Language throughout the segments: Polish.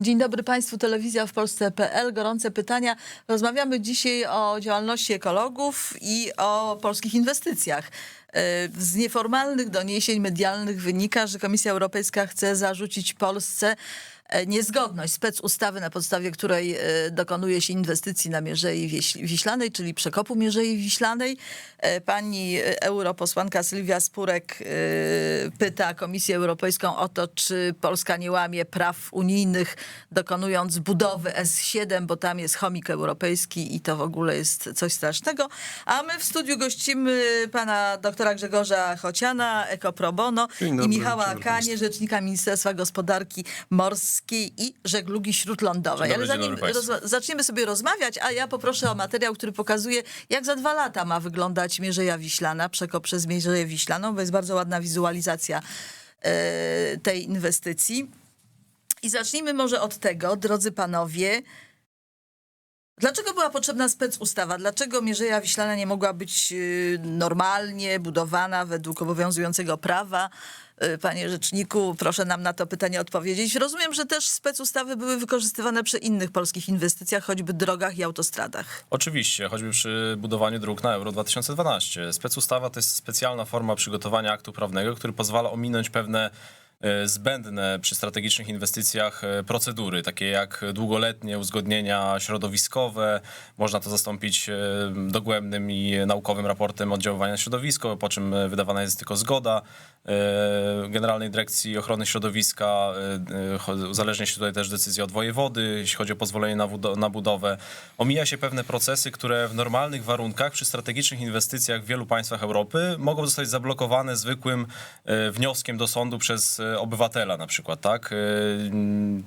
Dzień dobry Państwu, telewizja w Polsce.pl. Gorące pytania. Rozmawiamy dzisiaj o działalności ekologów i o polskich inwestycjach. E, Z nieformalnych doniesień medialnych wynika, że Komisja Europejska chce zarzucić Polsce niezgodność specustawy, na podstawie której e, dokonuje się inwestycji na Mierzei Wiślanej, czyli przekopu Mierzei Wiślanej. E, Pani e, europosłanka Sylwia Spurek e, pyta Komisję Europejską o to, czy Polska nie łamie praw unijnych, dokonując budowy S7, bo tam jest chomik europejski i to w ogóle jest coś strasznego. A my w studiu gościmy pana doktora Grzegorza Chociana, Eko Pro Bono Dzień i Michała Kanie, rzecznika Ministerstwa Gospodarki Morskiej i Żeglugi Śródlądowej. Ale zanim zaczniemy sobie rozmawiać, a ja poproszę o materiał, który pokazuje, jak za dwa lata ma wyglądać Mierzeja Wiślana, przekop przez Mierzeję Wiślaną, bo jest bardzo ładna wizualizacja e, tej inwestycji. I zacznijmy może od tego, drodzy panowie, Dlaczego była potrzebna specustawa? Dlaczego Mierzeja Wiślana nie mogła być y, normalnie budowana według obowiązującego prawa? Y, Panie rzeczniku, proszę nam na to pytanie odpowiedzieć. Rozumiem, że też specustawy były wykorzystywane przy innych polskich inwestycjach, choćby drogach i autostradach. Oczywiście, choćby przy budowaniu dróg na Euro 2012. Specustawa to jest specjalna forma przygotowania aktu prawnego, który pozwala ominąć pewne zbędne przy strategicznych inwestycjach e, procedury, takie jak długoletnie uzgodnienia środowiskowe. Można to zastąpić e, dogłębnym i naukowym raportem oddziaływania na środowisko, po czym e, wydawana jest tylko zgoda e, Generalnej Dyrekcji Ochrony Środowiska. e, e, Uzależnia się tutaj też decyzja od wojewody, jeśli chodzi o pozwolenie na, na budowę. Omija się pewne procesy, które w normalnych warunkach przy strategicznych inwestycjach w wielu państwach Europy mogą zostać zablokowane zwykłym e, wnioskiem do sądu przez e, obywatela na przykład. Tak? E,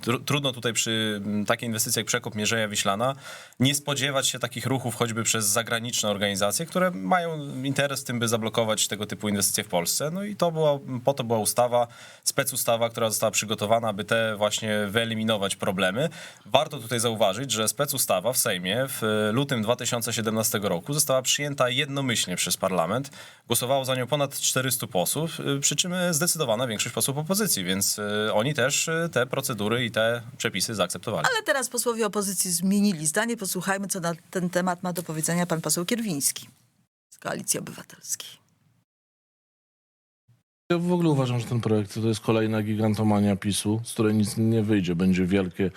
tru- Trudno tutaj przy takiej inwestycji jak przekop Mierzeja Wiślana nie spodziewać się takich ruchów choćby przez zagraniczne organizacje, które mają interes w tym, by zablokować tego typu inwestycje w Polsce. No i to była, po to była ustawa, specustawa, która została przygotowana, aby te właśnie wyeliminować problemy. Warto tutaj zauważyć, że specustawa w Sejmie w lutym 2017 roku została przyjęta jednomyślnie przez parlament. Głosowało za nią ponad 400 posłów, przy czym zdecydowana większość posłów opozycji, więc y, oni też y, te procedury i te przepisy zaakceptowali. Ale teraz posłowie opozycji zmienili zdanie. Posłuchajmy, co na ten temat ma do powiedzenia pan poseł Kierwiński z Koalicji Obywatelskiej. Ja w ogóle uważam, że ten projekt to jest kolejna gigantomania PiSu, z której nic nie wyjdzie. Będzie wielkie,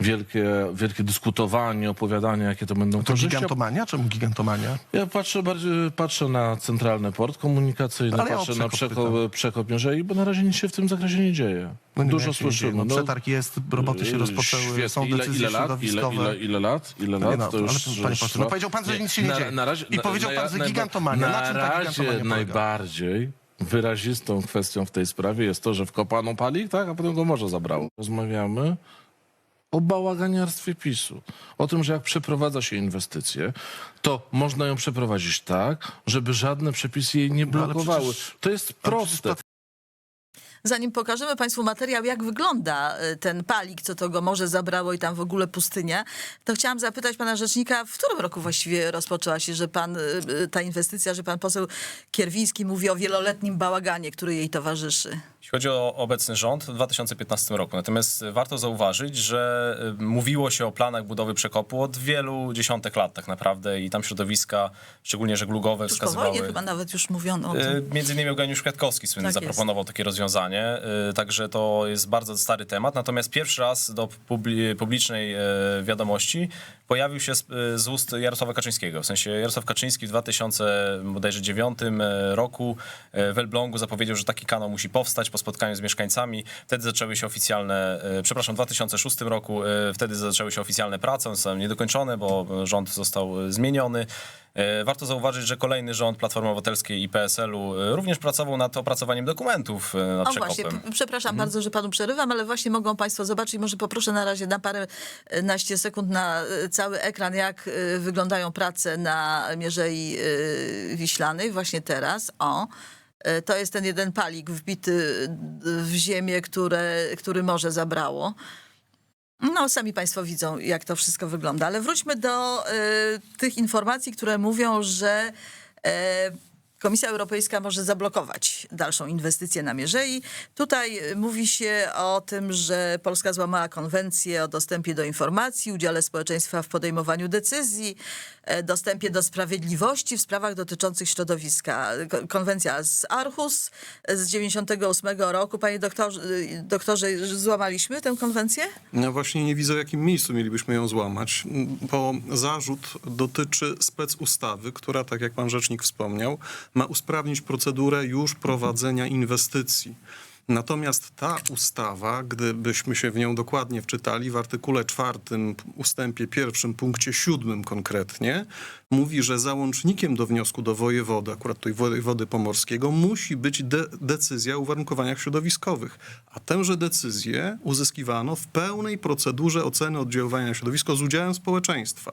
wielkie, wielkie dyskutowanie, opowiadanie, jakie to będą To korzyści. gigantomania? Czemu gigantomania? Ja patrzę bardziej patrzę na centralny port komunikacyjny, Ale ja o patrzę na przekop przekop, przekop Mierzei, bo na razie nic się w tym zakresie nie dzieje. No nie Dużo wiem, jak się nie dzieje. słyszymy. No, przetarg jest, roboty się Yy, rozpoczęły, świetnie. są ile, decyzje ile lat? Ile, środowiskowe. ile, ile lat? Ile No lat? no, ale panie pośle, no powiedział pan, że nic się nie dzieje. I powiedział pan, że gigantomania. Na Na czym ta razie gigantomania polega? najbardziej wyrazistą kwestią w tej sprawie jest to, że wkopano palik, tak, a potem go morze zabrało. Rozmawiamy o bałaganiarstwie PiSu. O tym, że jak przeprowadza się inwestycje, to można ją przeprowadzić tak, żeby żadne przepisy jej nie No, blokowały. to jest proste. Zanim pokażemy Państwu materiał, jak wygląda y, ten palik, co to go morze zabrało i tam w ogóle pustynia, to chciałam zapytać pana rzecznika, w którym roku właściwie rozpoczęła się, że pan, y, y, ta inwestycja, że pan poseł Kierwiński mówi o wieloletnim bałaganie, który jej towarzyszy. Jeśli chodzi o obecny rząd, w 2015 roku. Natomiast warto zauważyć, że mówiło się o planach budowy przekopu od wielu dziesiątek lat tak naprawdę i tam środowiska, szczególnie żeglugowe, Tuż po wskazywały... wojnie chyba nawet już mówiono o tym. Między innymi Eugeniusz Kwiatkowski słynny Tak zaproponował takie rozwiązanie, y, także to jest bardzo stary temat. Natomiast pierwszy raz do publi- publicznej y, wiadomości pojawił się z, y, z ust Jarosława Kaczyńskiego. W sensie Jarosław Kaczyński w 2009 roku y, w Elblągu zapowiedział, że taki kanał musi powstać po spotkaniu z mieszkańcami. Wtedy zaczęły się oficjalne, przepraszam, w 2006 roku, wtedy zaczęły się oficjalne prace, one są niedokończone, bo rząd został zmieniony. E, Warto zauważyć, że kolejny rząd Platformy Obywatelskiej i PSL-u e, również pracował nad opracowaniem dokumentów e, nad O właśnie, przekopem. przepraszam Mhm. bardzo, że panu przerywam, ale właśnie mogą państwo zobaczyć, może poproszę na razie na parę naście sekund na cały ekran, jak wyglądają prace na Mierzei Wiślanej właśnie teraz. O. To jest ten jeden palik wbity w ziemię, które, który morze zabrało. No, sami Państwo widzą, jak to wszystko wygląda. Ale wróćmy do e, tych informacji, które mówią, że e, Komisja Europejska może zablokować dalszą inwestycję na Mierzei. Tutaj y, mówi się o tym, że Polska złamała konwencję o dostępie do informacji, udziale społeczeństwa w podejmowaniu decyzji, e, dostępie do sprawiedliwości w sprawach dotyczących środowiska. Ko- Konwencja z Aarhus z 98 roku. Panie doktorze, y, doktorze, złamaliśmy tę konwencję? Ja właśnie nie widzę, w jakim miejscu mielibyśmy ją złamać, bo zarzut dotyczy specustawy, która, tak jak pan rzecznik wspomniał, ma usprawnić procedurę już prowadzenia inwestycji. Natomiast ta ustawa, gdybyśmy się w nią dokładnie wczytali, w artykule czwartym, ustępie pierwszym, punkcie siódmym konkretnie, mówi, że załącznikiem do wniosku do wojewody, akurat tutaj wojewody pomorskiego, musi być de- decyzja o uwarunkowaniach środowiskowych. A tęże decyzję uzyskiwano w pełnej procedurze oceny oddziaływania na środowisko z udziałem społeczeństwa.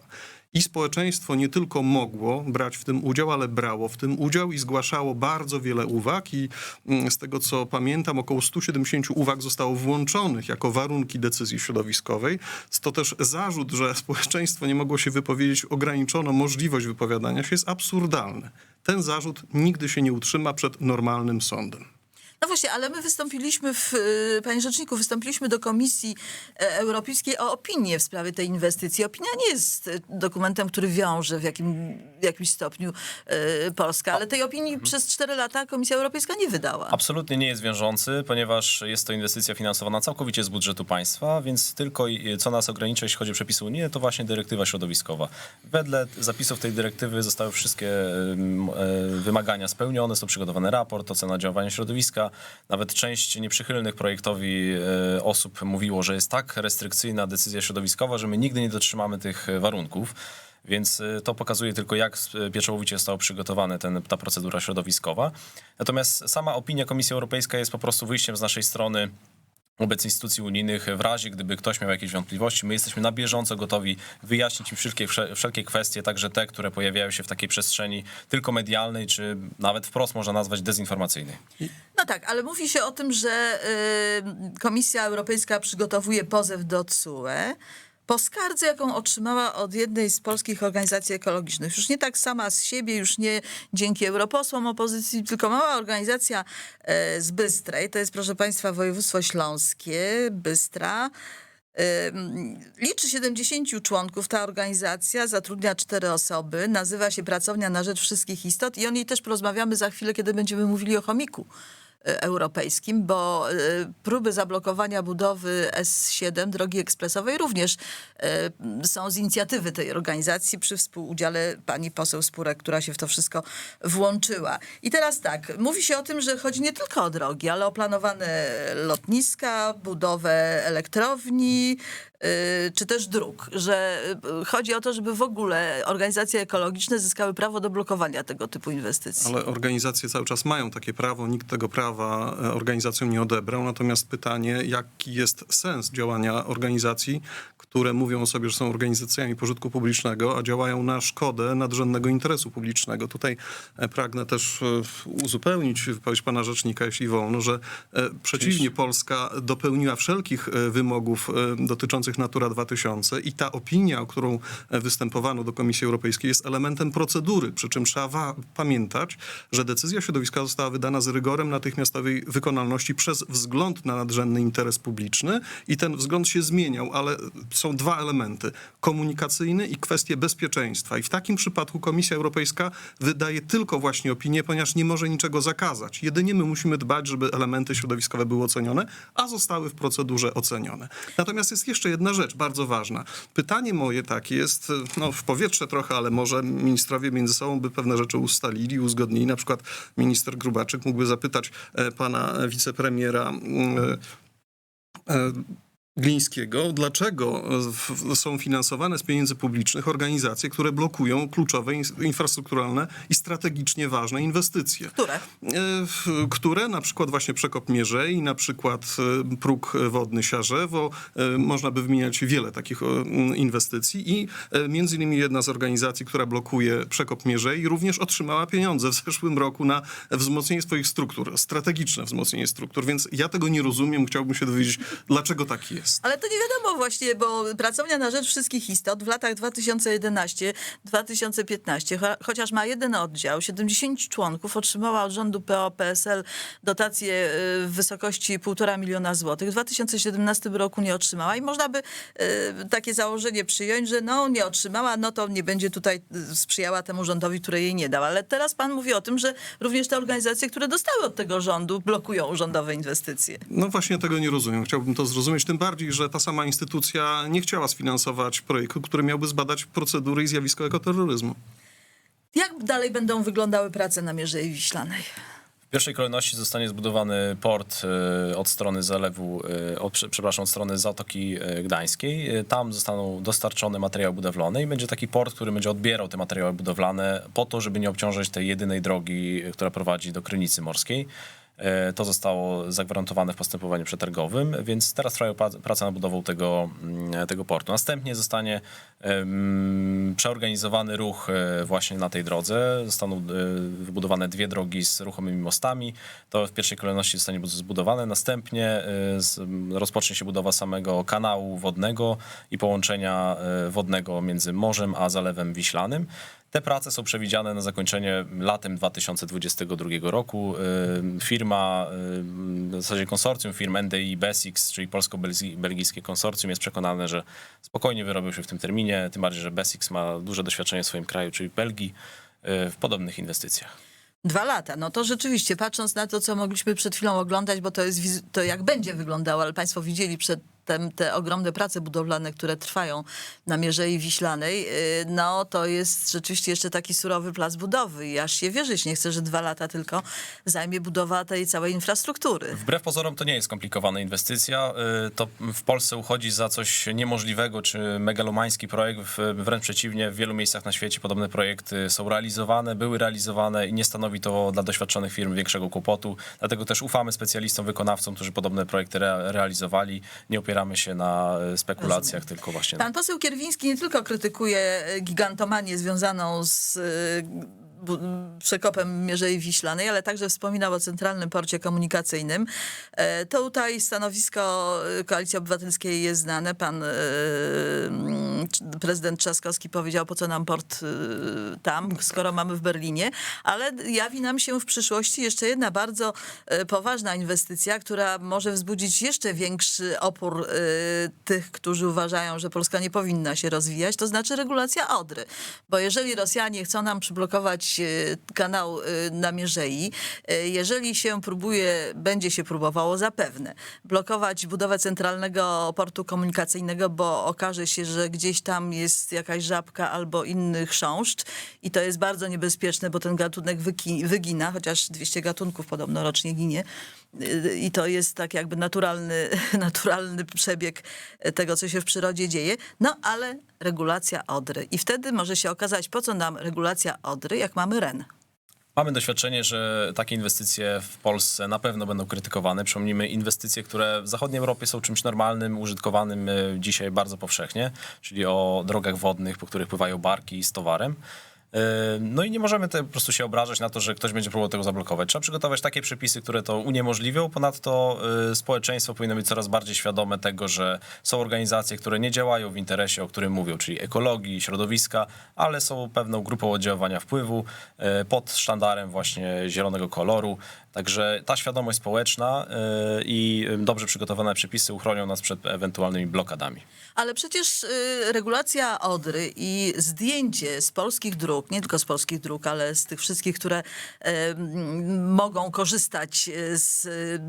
I społeczeństwo nie tylko mogło brać w tym udział, ale brało w tym udział i zgłaszało bardzo wiele uwag. I mm, z tego co pamiętam, około 170 uwag zostało włączonych jako warunki decyzji środowiskowej. To też zarzut, że społeczeństwo nie mogło się wypowiedzieć, ograniczono możliwość wypowiadania się, jest absurdalny. Ten zarzut nigdy się nie utrzyma przed normalnym sądem. No właśnie, ale my wystąpiliśmy, w, y, panie rzeczniku, wystąpiliśmy do Komisji e, Europejskiej o opinię w sprawie tej inwestycji. Opinia nie jest e, dokumentem, który wiąże w, jakim, w jakimś stopniu e, Polskę, ale tej opinii przez cztery lata Komisja Europejska nie wydała. Absolutnie nie jest wiążący, ponieważ jest to inwestycja finansowana całkowicie z budżetu państwa, więc tylko co nas ogranicza, jeśli chodzi o przepisy unijne, to właśnie dyrektywa środowiskowa. Wedle zapisów tej dyrektywy zostały wszystkie e, wymagania spełnione, są przygotowany raport, ocena działania środowiska. Nawet część nieprzychylnych projektowi e, osób mówiło, że jest tak restrykcyjna decyzja środowiskowa, że my nigdy nie dotrzymamy tych e, warunków. Więc y, to pokazuje tylko, jak pieczołowicie została przygotowana ten, ta procedura środowiskowa. Natomiast sama opinia Komisji Europejskiej jest po prostu wyjściem z naszej strony wobec instytucji unijnych w razie, gdyby ktoś miał jakieś wątpliwości. My jesteśmy na bieżąco gotowi wyjaśnić im wszelkie, wsze- wszelkie kwestie, także te, które pojawiają się w takiej przestrzeni tylko medialnej, czy nawet wprost można nazwać dezinformacyjnej. No tak, ale mówi się o tym, że y, Komisja Europejska przygotowuje pozew do TSUE po skardze, jaką otrzymała od jednej z polskich organizacji ekologicznych. Już nie tak sama z siebie, już nie dzięki europosłom opozycji, tylko mała organizacja e, z Bystrej, to jest proszę Państwa województwo śląskie, Bystra. Liczy 70 członków ta organizacja, zatrudnia cztery osoby, nazywa się Pracownia na Rzecz Wszystkich Istot i o niej też porozmawiamy za chwilę, kiedy będziemy mówili o chomiku europejskim, bo e, próby zablokowania budowy S7, drogi ekspresowej, również e, są z inicjatywy tej organizacji przy współudziale pani poseł Spurek, która się w to wszystko włączyła. I teraz tak, mówi się o tym, że chodzi nie tylko o drogi, ale o planowane lotniska, budowę elektrowni, czy też dróg, że y, chodzi o to, żeby w ogóle organizacje ekologiczne zyskały prawo do blokowania tego typu inwestycji. Ale organizacje cały czas mają takie prawo, nikt tego prawa e, organizacjom nie odebrał. Natomiast pytanie, jaki jest sens działania organizacji, które mówią o sobie, że są organizacjami pożytku publicznego, a działają na szkodę nadrzędnego interesu publicznego. Tutaj e, pragnę też e, uzupełnić wypowiedź pana rzecznika, jeśli wolno, że e, przeciwnie Polska dopełniła wszelkich wymogów dotyczących Natura 2000 i ta opinia, o którą występowano do Komisji Europejskiej jest elementem procedury, przy czym trzeba pamiętać, że decyzja środowiska została wydana z rygorem natychmiastowej wykonalności przez wzgląd na nadrzędny interes publiczny i ten wzgląd się zmieniał, ale są dwa elementy, komunikacyjny i kwestie bezpieczeństwa. I w takim przypadku Komisja Europejska wydaje tylko właśnie opinię, ponieważ nie może niczego zakazać. Jedynie my musimy dbać, żeby elementy środowiskowe były ocenione, a zostały w procedurze ocenione. Natomiast jest jeszcze jedna rzecz bardzo ważna. Pytanie moje takie jest, no w powietrze trochę, ale może ministrowie między sobą by pewne rzeczy ustalili, uzgodnili. Na przykład minister Grubaczyk mógłby zapytać e, pana wicepremiera mm, e, Glińskiego, dlaczego w- są finansowane z pieniędzy publicznych organizacje, które blokują kluczowe in- infrastrukturalne i strategicznie ważne inwestycje. Które? E, które na przykład właśnie przekop Mierzei, na przykład e, próg wodny Siarzewo, e, można by wymieniać wiele takich e, inwestycji i e, między innymi jedna z organizacji, która blokuje przekop Mierzei również otrzymała pieniądze w zeszłym roku na wzmocnienie swoich struktur, strategiczne wzmocnienie struktur, więc ja tego nie rozumiem, chciałbym się dowiedzieć, dlaczego tak jest. Jest. Ale to nie wiadomo właśnie, bo Pracownia na Rzecz Wszystkich Istot w latach 2011-2015, cho- chociaż ma jeden oddział, 70 członków, otrzymała od rządu PO-PSL dotację y, w wysokości 1,5 miliona złotych. W 2017 roku nie otrzymała i można by y, takie założenie przyjąć, że no nie otrzymała, no to nie będzie tutaj y, sprzyjała temu rządowi, który jej nie dał. Ale teraz pan mówi o tym, że również te organizacje, które dostały od tego rządu, blokują rządowe inwestycje. No właśnie tego nie rozumiem. Chciałbym to zrozumieć, tym bardziej, że ta sama instytucja nie chciała sfinansować projektu, który miałby zbadać procedury i zjawisko ekoterroryzmu. Jak dalej będą wyglądały prace na Mierzei Wiślanej? W pierwszej kolejności zostanie zbudowany port e, od strony zalewu, e, od, prze- przepraszam, od strony Zatoki e, Gdańskiej. Tam zostaną dostarczone materiały budowlane i będzie taki port, który będzie odbierał te materiały budowlane po to, żeby nie obciążać tej jedynej drogi, która prowadzi do Krynicy Morskiej. E, To zostało zagwarantowane w postępowaniu przetargowym, więc teraz trwa pra- praca nad budową tego, mm, tego portu. Następnie zostanie przeorganizowany ruch e, właśnie na tej drodze. Zostaną e, wybudowane dwie drogi z ruchomymi mostami. To w pierwszej kolejności zostanie bu- zbudowane. Następnie e, rozpocznie się budowa samego kanału wodnego i połączenia wodnego między morzem a Zalewem Wiślanym. Te prace są przewidziane na zakończenie latem 2022 roku. Firma, w zasadzie konsorcjum firm NDI Besix, czyli polsko-belgijskie konsorcjum jest przekonane, że spokojnie wyrobią się w tym terminie, tym bardziej, że Besix ma duże doświadczenie w swoim kraju, czyli w Belgii, y, w podobnych inwestycjach. Dwa lata. No to rzeczywiście, patrząc na to, co mogliśmy przed chwilą oglądać, bo to jest to jak będzie wyglądało, ale państwo widzieli przedtem te ogromne prace budowlane, które trwają na Mierzei Wiślanej, yy, no to jest rzeczywiście jeszcze taki surowy plac budowy i aż się wierzyć nie chcę, że dwa lata tylko zajmie budowa tej całej infrastruktury. Wbrew pozorom to nie jest skomplikowana inwestycja. Y, To w Polsce uchodzi za coś niemożliwego czy megalomański projekt. Wręcz przeciwnie, w wielu miejscach na świecie podobne projekty są realizowane, były realizowane i nie stanowi to dla doświadczonych firm większego kłopotu. Dlatego też ufamy specjalistom, wykonawcom, którzy podobne projekty rea- realizowali. Nie opieramy się na y, spekulacjach, tylko właśnie Pan poseł Kierwiński nie tylko krytykuje e, gigantomanię związaną z e, przekopem Mierzei Wiślanej, ale także wspominał o Centralnym Porcie Komunikacyjnym. E, To tutaj stanowisko e, Koalicji Obywatelskiej jest znane. Pan e, prezydent Trzaskowski powiedział, po co nam port tam, skoro mamy w Berlinie, ale jawi nam się w przyszłości jeszcze jedna bardzo poważna inwestycja, która może wzbudzić jeszcze większy opór tych, którzy uważają, że Polska nie powinna się rozwijać, to znaczy regulacja Odry. Bo jeżeli Rosjanie chcą nam przyblokować e, kanał e, na Mierzei, e, jeżeli się próbuje, będzie się próbowało zapewne blokować budowę centralnego portu komunikacyjnego, bo okaże się, że gdzieś tam jest jakaś żabka albo inny chrząszcz i to jest bardzo niebezpieczne, bo ten gatunek wygina, chociaż 200 gatunków podobno rocznie ginie. Y, I to jest tak jakby naturalny, naturalny przebieg tego, co się w przyrodzie dzieje. No ale regulacja Odry. I wtedy może się okazać, po co nam regulacja Odry, jak mamy REN. Mamy doświadczenie, że takie inwestycje w Polsce na pewno będą krytykowane. Przypomnijmy, inwestycje, które w zachodniej Europie są czymś normalnym, użytkowanym y, dzisiaj bardzo powszechnie, czyli o drogach wodnych, po których pływają barki z towarem. Y, No i nie możemy te, po prostu się obrażać na to, że ktoś będzie próbował tego zablokować. Trzeba przygotować takie przepisy, które to uniemożliwią. Ponadto y, społeczeństwo powinno być coraz bardziej świadome tego, że są organizacje, które nie działają w interesie, o którym mówią, czyli ekologii, środowiska, ale są pewną grupą oddziaływania wpływu y, pod sztandarem właśnie zielonego koloru. Także ta świadomość społeczna i dobrze przygotowane przepisy uchronią nas przed ewentualnymi blokadami. Ale przecież y, regulacja Odry i zdjęcie z polskich dróg, nie tylko z polskich dróg, ale z tych wszystkich, które mogą korzystać y, z y,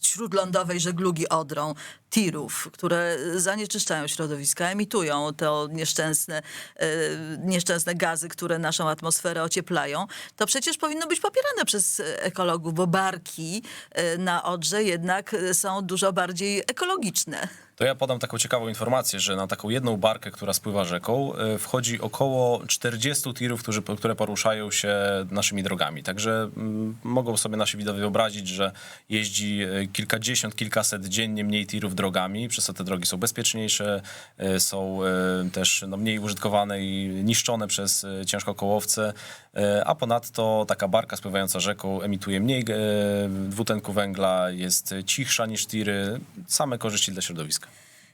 śródlądowej żeglugi Odrą, tirów, które zanieczyszczają środowiska, emitują to nieszczęsne, y, nieszczęsne gazy, które naszą atmosferę ocieplają, to przecież powinno być popierane przez ekologów, bo barki na Odrze jednak są dużo bardziej ekologiczne. To ja podam taką ciekawą informację, że na taką jedną barkę, która spływa rzeką, e, wchodzi około 40 tirów, którzy, które poruszają się naszymi drogami. Także mm, mogą sobie nasi widzowie wyobrazić, że jeździ e, kilkadziesiąt, kilkaset dziennie mniej tirów drogami, przez to te drogi są bezpieczniejsze, e, są też no, mniej użytkowane i niszczone przez e, ciężkokołowce, e, a ponadto taka barka spływająca rzeką emituje mniej dwutlenku węgla, jest cichsza niż tiry, same korzyści dla środowiska.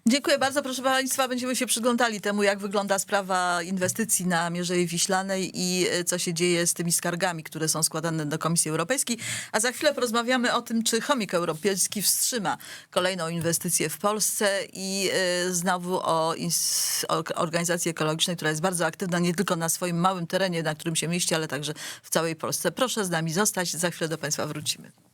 Dziękuję bardzo. Proszę Państwa, będziemy się przyglądali temu, jak wygląda sprawa inwestycji na Mierzei Wiślanej i e, co się dzieje z tymi skargami, które są składane do Komisji Europejskiej. A za chwilę porozmawiamy o tym, czy Chomik Europejski wstrzyma kolejną inwestycję w Polsce i e, znowu o, o organizacji ekologicznej, która jest bardzo aktywna nie tylko na swoim małym terenie, na którym się mieści, ale także w całej Polsce. Proszę z nami zostać. Za chwilę do Państwa wrócimy.